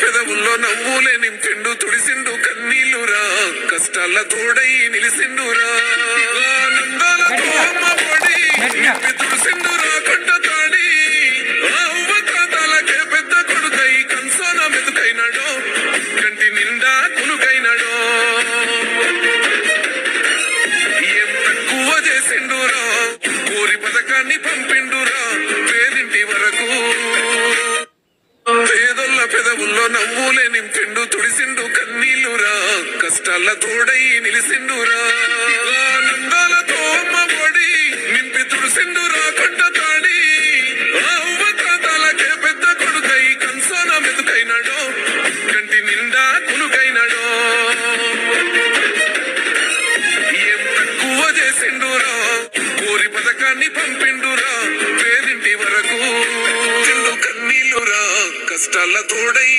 పెదవుల్లో నవ్వులే నింపిండు తుడిసిండు కన్నీళ్ళురా కష్టాల తోడై నిలిసిండురా. తుడిసిండురా కొండ తాడి ఆ పెద్ద కొడుకై కన్సోన మెతుకైనాడో కంటి నిండా కునుకైనాడో. ఏం తక్కువ చేసిండురా. కోరి పథకాన్ని పంపిండురా. పేదింటి కరవుల్లో నవ్వులే నింపిండు తుడిసిండు కన్నీళ్ళురా కష్టాల తోడై నిలిసిండురా. ఆనందాలతో అమ్మ పడి నింపి తుడిసిండురా తాడి. అవ్వ తాతాలకే పెద్ద కొడుకై కన్సోన మెతుకైనడో కంటి నిండా కులుకైనడో. ఏం తక్కువ చేసిండురా? కోరి పథకాన్ని పంపిండురా. కష్టాల తోడై